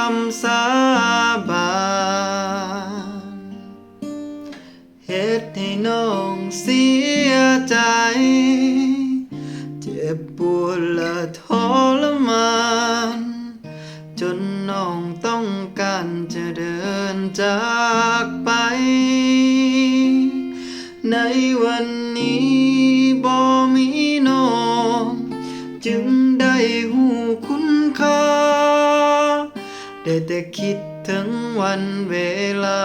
คำสาบานเฮ็ดให้น้องเสียใจ เจ็บปวดและทรมาน จนน้องต้องการจะเดินจากไป ในวันนี้ ได้แต่คิดถึงวันเวลา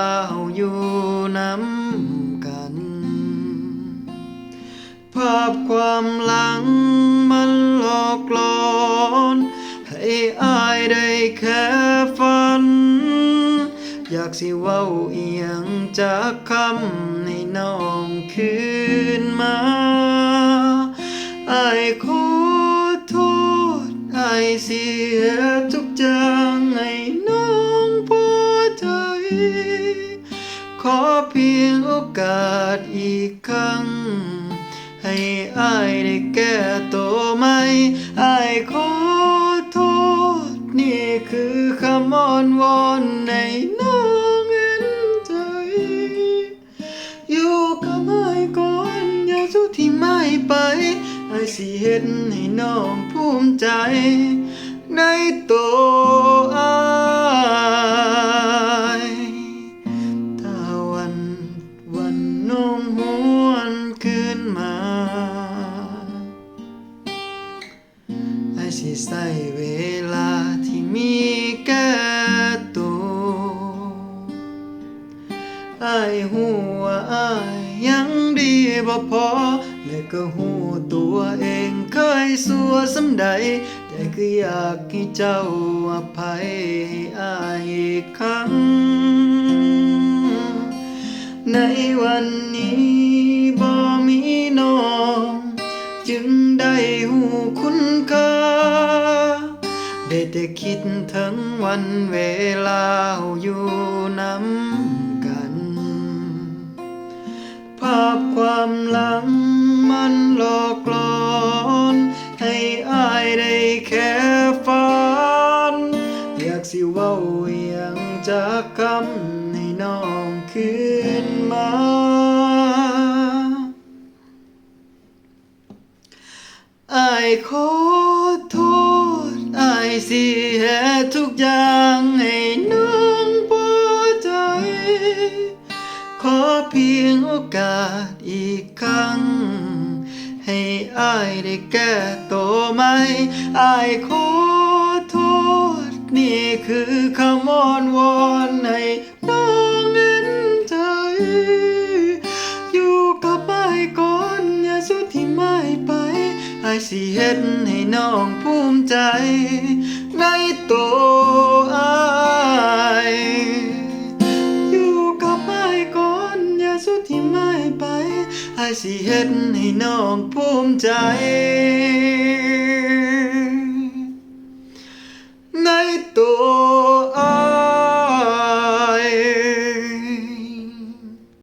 อยู่น้ำกัน ภาพความหลังมันหลอกหลอนให้อายได้แค่ฝัน อยากสิเว้าเอียงจากคำให้น้องคืนมาอายขอโทษอายเสียทุ ขอเพียงโอกาสอีกครั้ง ให้อายได้แก้ตัวไหมอายขอโทษ นี่คือคำอ้อนวอนในน้องเห็นใจ อยู่กับอายก่อนอย่าสู้ที่ไม่ไปอายสิเห็นให้น้องภูมิใจ ในตัวอาย สิใส่เวลาที่มีแก่ตัวไอายหูว่าอายยังดีบ่พอ และก็หูตัวเองเคยสัวสำใด แต่ก็อยากให้เจ้าอภัยให้อายอีกครั้ง ในวันนี้บ่มีน้อง จึงได้หูคุณ แต่คิดถึงวันเวลาอยู่น้ำกัน ภาพความหลังมันหลอกหลอน ให้อายได้แค่ฝัน อยากสิเว้าเอียงจากคำให้น้องคืนมาอายขอโทษ อายสิแห่ทุกอย่างให้น้องพอใจ ขอเพียงโอกาสอีกครั้ง ให้อายได้แก้ตัวไหมอายขอโทษ นี่คือคำอ้อนวอนายสิเฮ็ดให้น้องภูมิใจ ในโตอายอยู่กับไม้ก่อนอย่าสุดที่ไม่ไปอายสิเฮ็ดให้น้องภูมิใจ ในโต